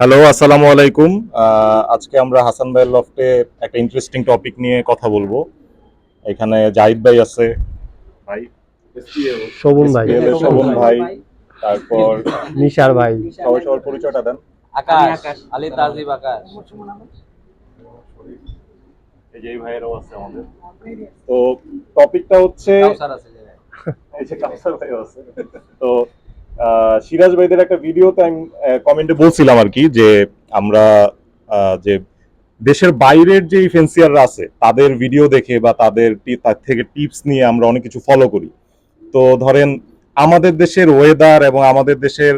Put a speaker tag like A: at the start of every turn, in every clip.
A: Hello আসসালামু আলাইকুম। আজকে আমরা হাসান ভাইয়ের লফটে একটা ইন্টারেস্টিং টপিক নিয়ে কথা বলব। এখানে জাহিদ ভাই আছে। ভাই
B: শোভন ভাই।
A: শোভন ভাই তারপর
B: নিশার ভাই।
A: সবাই সবার পরিচয়টা দেন।
C: আকাশ আলী তাজিব আকাশ।
A: এই যে ভাইয়েরও আছে আমাদের। তো টপিকটা হচ্ছে। এই যে কাউসার ভাই আছে। তো সিরাজ ভাইদের একটা ভিডিওতে আমি কমেন্টে বলছিলাম আর কি যে আমরা যে দেশের বাইরের যে ফেন্সিয়াররা আছে, তাদের ভিডিও দেখে বা তাদের তার থেকে টিপস নিয়ে আমরা অনেক কিছু ফলো করি। তো ধরেন আমাদের দেশের ওয়েদার এবং আমাদের দেশের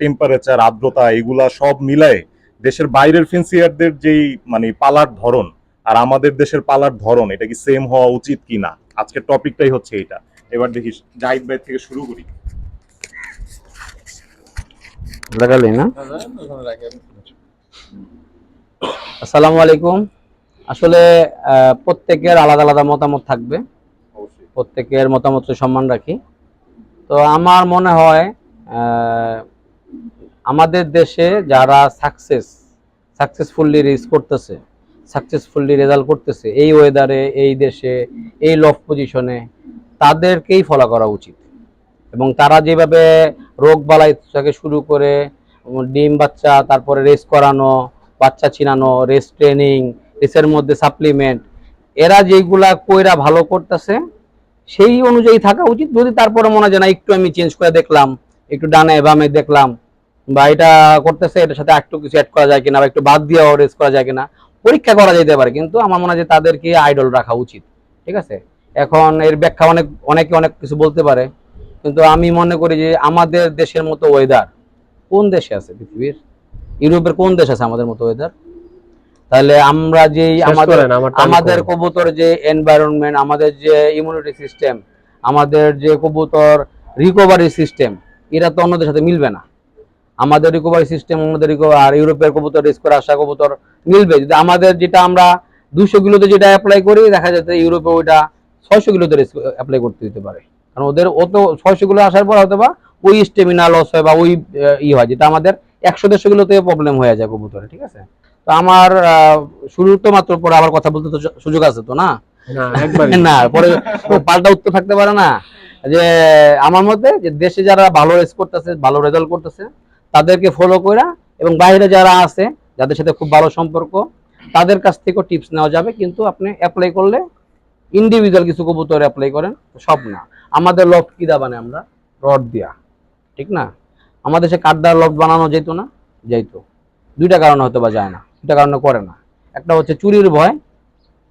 A: টেম্পারেচার আর্দ্রতা এগুলা সব মিলায়ে দেশের বাইরের ফেন্সিয়ারদের যেই মানে পালার ধরন আর আমাদের দেশের পালার ধরন, এটা কি সেম হওয়া উচিত কি না আজকের টপিকটাই হচ্ছে এটা। এবার দেখিস জাহিদ ভাই থেকে শুরু করি।
B: লাগালে না?
C: আসসালামু আলাইকুম। আসলে প্রত্যেকের আলাদা আলাদা মতামত থাকবে। প্রত্যেকের মতামত সম্মান রাখি। তো আমার মনে হয় আমাদের দেশে যারা সাকসেস সাকসেসফুলি রিচ করতেছে সাকসেসফুলি রেজাল্ট করতেছে এই ওয়েদারে এই দেশে এই লফ পজিশনে তাদেরকেই ফলো করা উচিত। এবং তারা যেভাবে রোগ বালাই থেকে শুরু করে ডিম বাচ্চা, তারপরে রেস করানো, বাচ্চা চিনানো রেস ট্রেনিং রেসের মধ্যে সাপ্লিমেন্ট, এরা যেগুলা কইরা ভালো করতেছে, সেই অনুযায়ী থাকা উচিত। যদি তারপরে মনে হয় না, একটু আমি চেঞ্জ করে দেখলাম, একটু ডানে বামে দেখলাম, বা এটা করতেছে, এটার সাথে একটু কিছু অ্যাড করা যায় কিনা, বা একটু বাদ দিয়েও রেস করা যায় কিনা, পরীক্ষা করা যেতে পারে, কিন্তু আমার মনে হয় তাদেরকে আইডল রাখা উচিত, ঠিক আছে? এখন এর ব্যাখ্যা অনেক, অনেকে অনেক কিছু বলতে পারে কিন্তু আমি মনে করি যে আমাদের দেশের মতো ওয়েদার কোন দেশে আছে পৃথিবীর? ইউরোপের কোন দেশ আছে আমাদের মতো ওয়েদার তাহলে আমরা
B: শেষ
C: আমাদের আমাদের কবুতর যে এনভায়রনমেন্ট আমাদের যে ইমিউনিটি সিস্টেম আমাদের যে কবুতর রিকভারি সিস্টেম এরা তো অন্যদের সাথে মিলবে না। আমাদের রিকভারি সিস্টেম অন্যদের আর ইউরোপের কবুতর রেস করে আসা কবুতর মিলবে। যদি আমাদের যেটা আমরা দুশো কিলোতে যেটা অ্যাপ্লাই করি দেখা যাচ্ছে ইউরোপে ওইটা ছয়শো কিলোতে রেস অ্যাপ্লাই করতে দিতে পারে। কারণ ওদের অত ছয়শো কিলো আসার পর হয়তো বা ওই স্টেমিনা লস হয় বা ওই ই হয় যেটা আমাদের একশো দেড়শো কিলোতে প্রবলেম হয়ে যায় কবুতরে ঠিক আছে? তো আমার শুরু তো মাত্র পরে আবার কথা বলতে তো সুযোগ আছে তো না?
B: না
C: না পরে পাল্টা উত্তর থাকতে পারে না। যে আমার মতে যে দেশে যারা ভালো রেস করতেছে ভালো রেজাল্ট করতেছে তাদেরকে ফলো করা এবং বাইরে যারা আছে যাদের সাথে খুব ভালো সম্পর্ক তাদের কাছ থেকেও টিপস নেওয়া যাবে কিন্তু আপনি অ্যাপ্লাই করলে ইন্ডিভিজুয়াল কিছু কবুতর অ্যাপ্লাই করেন সব না। আমাদের লফট কি দা বানাই আমরা? রড দিয়া। ঠিক না? আমাদের সে কাঠ কাঠদার লফট বানানো যেত না? যাইতো দুইটা কারণে হয়তো বা যায় না। দুইটা কারণে করে না। একটা হচ্ছে চুরির ভয়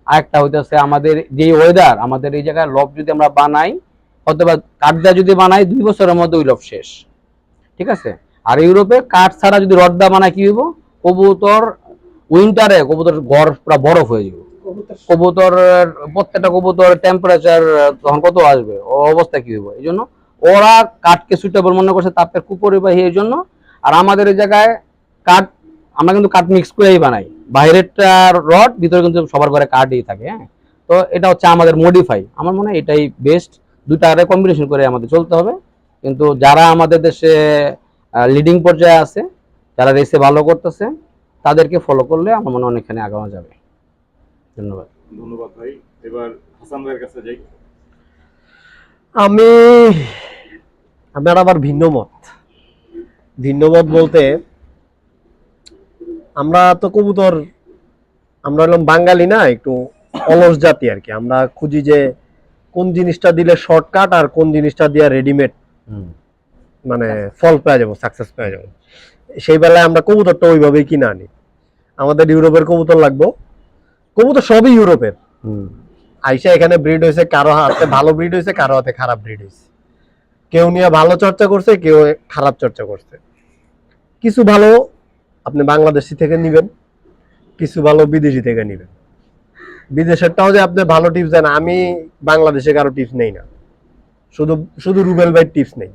C: আরেকটা হইতেছে আমাদের যে ওয়েদার আমাদের এই জায়গায় লব যদি আমরা বানাই অথবা কাঠদা যদি বানাই, দুই বছরের মধ্যে ওই লব শেষ। ঠিক আছে? আর ইউরোপে কাঠ ছাড়া যদি রডদা বানায় কি হইব? কবুতর উইন্টারে কবুতর ঘর পুরো বরফ হয়ে যাবে কবুতর? প্রত্যেকটা কবুতর টেম্পারেচার তখন কত আসবে? ও অবস্থা কি হইব? এই জন্য ওরা কাঠকে সুইটেবল মনে করছে তাপের কুপরিবাহী এই জন্য। আর আমাদের এই জায়গায় কাঠ, আমরা কিন্তু কাঠ মিক্স করেই বানাই। বাইরেরটা রড ভিতরে কিন্তু সবার ঘরে কাঠই থাকে হ্যাঁ? তো এটা হচ্ছে আমাদের মডিফাই আমার মনে হয় এটাই বেস্ট দুটারে কম্বিনেশন করে আমাদের চলতে হবে। কিন্তু যারা আমাদের দেশে লিডিং পর্যায়ে আছে, যারা রেসে ভালো করতেছে, তাদেরকে ফলো করলে আমার মনে হয় অনেকখানি আগানো যাবে। ধন্যবাদ।
A: ধন্যবাদ ভাই। এবার হাসান ভাইয়ের কাছে যাই।
B: আমি আমার আবার ভিন্ন মত। ভিন্ন মত বলতে আমরা তো কবুতর আমরা হলাম বাঙালি না একটু অলস জাতি আর কি। আমরা খুঁজি যে কোন জিনিসটা দিলে শর্টকাট আর কোন জিনিসটা দিয়ে রেডিমেড মানে ফল পেয়ে যাব সাকসেস পেয়ে যাব। সেই বেলায় আমরা কবুতরটা ওইভাবেই কিনে আনি। আমাদের ইউরোপের কবুতর লাগবো। কবুতর সবই ইউরোপের। আইসা এখানে ব্রিড হয়েছে কারও হাতে ভালো ব্রিড হয়েছে কারও হাতে খারাপ ব্রিড হয়েছে কেউ নিয়ে ভালো চর্চা করছে কেউ খারাপ চর্চা করছে। কিছু ভালো আপনি বাংলাদেশি থেকে নিবেন কিছু ভালো বিদেশি থেকে নিবেন। বিদেশেরটাও যে আপনি ভালো টিপস দেন আমি বাংলাদেশে কারও টিপস নেই না। শুধু শুধু রুবেল ভাই টিপস নেই।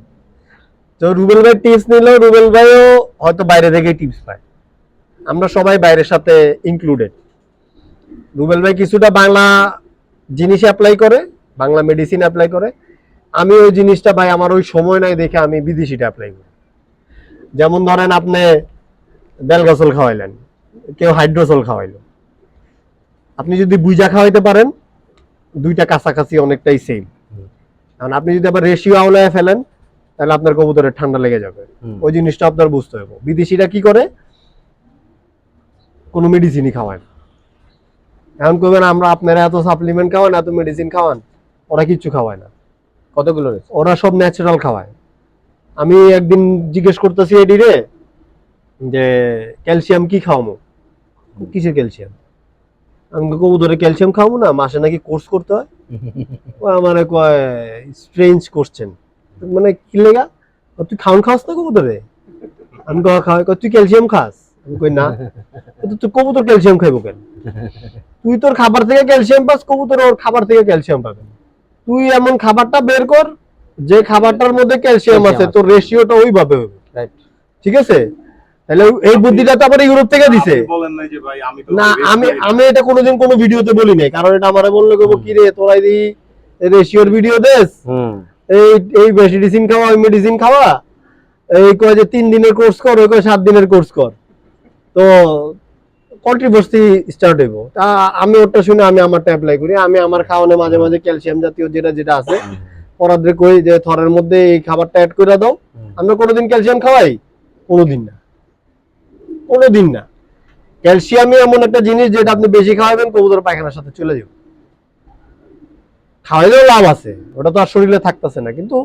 B: তো রুবেল ভাই টিপস নিলেও রুবেল ভাইও হয়তো বাইরে থেকে টিপস পায়। আমরা সবাই বাইরের সাথে ইনক্লুডেড রুবেল ভাই কিছুটা বাংলা জিনিস অ্যাপ্লাই করে বাংলা মেডিসিন অ্যাপ্লাই করে। আমি ওই জিনিসটা ভাই আমার ওই সময় নাই দেখে আমি বিদেশিটা অ্যাপ্লাই করি। যেমন ধরেন আপনি বেলগাছল খাওয়াইলেন কেউ হাইড্রোসল খাওয়াইলো। আপনি যদি বুইজা খাওয়াইতে পারেন দুইটা কাছাকাছি অনেকটাই সেম কারণ আপনি যদি আবার রেশিও আওলায় ফেলেন তাহলে আপনার কবুতরের ঠান্ডা লেগে যাবে। ওই জিনিসটা আপনার বুঝতে হবে বিদেশিরা কি করে? কোনো মেডিসিনই খাওয়ায় না। এখন করবেন আমরা আপনারা এত সাপ্লিমেন্ট খাওয়ান এত মেডিসিন খাওয়ান ওরা কিচ্ছু খাওয়ায় না।
C: কতগুলো
B: ওরা সব ন্যাচারাল খাওয়ায়। আমি একদিন জিজ্ঞেস করতেছি এডি রে যে ক্যালসিয়াম কি খাওয়ামো? কিসের ক্যালসিয়াম? আমি কবুতরে ক্যালসিয়াম খাওয়াবো না মাসে নাকি কোর্স করতে হয়? ও আমার কয় স্ট্রেঞ্জ করছেন মানে কি লেগা? তুই খাওন খাস না কবুতরে? আমি কয় খাওয়াই তুই ক্যালসিয়াম খাস? আমি কই না? তো তুই কবুতর ক্যালসিয়াম খাইবো কেন? তুই তোর খাবার থেকে ক্যালসিয়াম পাস কবুতর ওর খাবার থেকে ক্যালসিয়াম পাবে। তুই এমন খাবারটা বের কর যে খাবারটার মধ্যে ক্যালসিয়াম আছে তোর রেশিওটা ওইভাবে হবে। ঠিক আছে? তাহলে এই বুদ্ধিটা তো আবার ইউরোপ থেকে দিছে।
A: আপনি বলেন নাই যে ভাই আমি তো
B: না আমি আমি এটা কোনোদিন কোনো ভিডিওতে বলি নাই কারণ এটা আমারে বলল কেবো কি রে তোরা এই রেশিওর ভিডিও দেস। এই এই মেডিসিন খাওয়া ওই মেডিসিন খাওয়া। এই কয় যে তিন দিনের কোর্স কর ওই কয় সাত দিনের কোর্স কর। তো কন্ট্রিভার্সি স্টার্ট হইব। তা আমি ওটা শুনে আমি আমারটা অ্যাপ্লাই করি। আমি আমার খাওয়ানে মাঝে মাঝে ক্যালসিয়াম জাতীয় যেটা যেটা আছে পরাদের কই যে থরের মধ্যে এই খাবারটা অ্যাড করে দাও। আমরা কোনোদিন ক্যালসিয়াম খাওয়াই? কোনোদিন না। কোনোদিন না। ক্যালসিয়ামই এমন একটা জিনিস যেটা আপনি বেশি খাওয়াবেন কবুতর পায়খানার সাথে চলে যাবে। খাওয়াইলেও লাভ আছে ওটা তো আর শরীরে থাকতেছে না। কিন্তু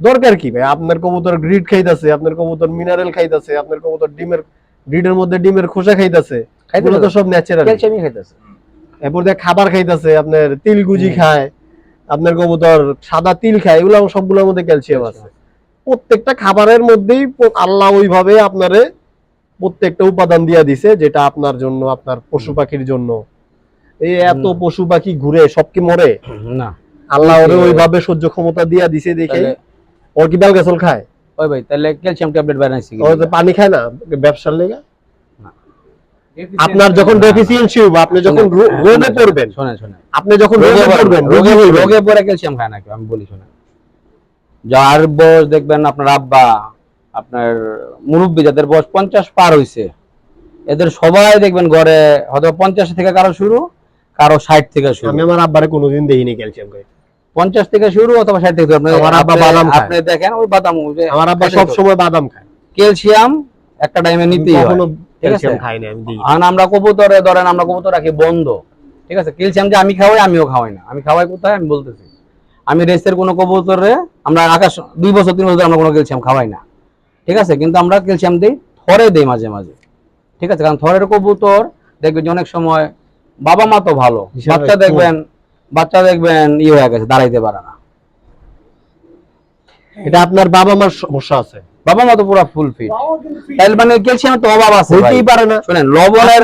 B: দরকার কি ভাই? আপনার কবুতর গ্রিড খাইতেছে আপনার কবুতর মিনারেল খাইতেছে আপনার কবুতর ডিমের গ্রিডের মধ্যে ডিমের খোসা খাইতেছে।
C: খাইতে
B: এগুলো তো সব ন্যাচারাল
C: ক্যালসিয়ামই খাইতেছে।
B: এরপর দিয়ে খাবার খাইতেছে আপনার তিল গুজি খায় আপনার কবুতর সাদা তিল খায় এগুলো সবগুলোর মধ্যে ক্যালসিয়াম আছে। প্রত্যেকটা খাবারের মধ্যেই আল্লাহ ওইভাবে আপনারে প্রত্যেকটা উপাদান দিয়া দিছে যেটা আপনার জন্য আপনার পশু পাখির জন্য। এই এত পশু পাখি ঘুরে সব কি মরে?
C: না।
B: আল্লাহ ওরে ওইভাবে সহ্য ক্ষমতা দিয়া দিছে দেখে ওর কি বেল গাছল খায়?
C: ওই ভাই তাহলে ক্যালসিয়াম ট্যাবলেট বানাইছি?
B: ও তো পানি খায় না? ব্যবসার লেগে? আপনার যখন ডেফিসিয়েন্সি হবে আপনি যখন রোগে পড়বেন
C: শোনেন শোনেন।
B: আপনি যখন
C: রোগে পড়বেন রোগে
B: রোগে
C: রোগে পড়ে ক্যালসিয়াম খায় না আমি বলি শোনেন। যার বয়স দেখবেন আপনার আব্বা আপনার মুরব্বী যাদের বয়স পঞ্চাশ পার হইছে এদের সবাই দেখবেন ঘরে হয়তো পঞ্চাশ থেকে কারও শুরু কারও ষাট থেকে শুরু।
B: আমি আমার আব্বারে কোনোদিন দেখিনি ক্যালসিয়াম খাই
C: পঞ্চাশ থেকে শুরু অথবা ষাট থেকে আপনি
B: আমার আব্বা বাদাম
C: আপনি দেখেন ওই বাদাম
B: আমার আব্বা
C: খাইতে
B: সব সময় বাদাম খায়।
C: ক্যালসিয়াম একটা টাইমে নিতেই হয়।
B: কখনো
C: ঠিক আছে?
B: ক্যালসিয়াম খাই না আমি
C: আমরা কবুতরে ধরেন আমরা কবুতর রাখি বন্ধ। ঠিক আছে? ক্যালসিয়াম যে আমি খাওয়াই আমিও খাওয়াই না। আমি খাওয়াই কোথায়? আমি বলতেছি। আমি রেসের কোনো কবুতরে আমরা আকাশ দুই বছর তিন বছর আমরা কোনো ক্যালসিয়াম খাওয়াই না। ঠিক আছে? কিন্তু আমরা ক্যালসিয়াম দিই থরে দিই মাঝে মাঝে। ঠিক আছে? কারণ থরের কবুতর দেখবেন যে অনেক সময় বাবা মা তো ভালো। বাচ্চা দেখবেন বাচ্চা দেখবেন ইয়ে হয়ে গেছে দাঁড়াইতে পারে না।
B: এটা আপনার বাবা মার সমস্যা আছে।
C: বাবা মা তো পুরো ফুল ফিট তাইলে মানে ক্যালসিয়াম তো অভাব আছে ভাই।
B: হইতেই পারে না।
C: শোনেন লবণের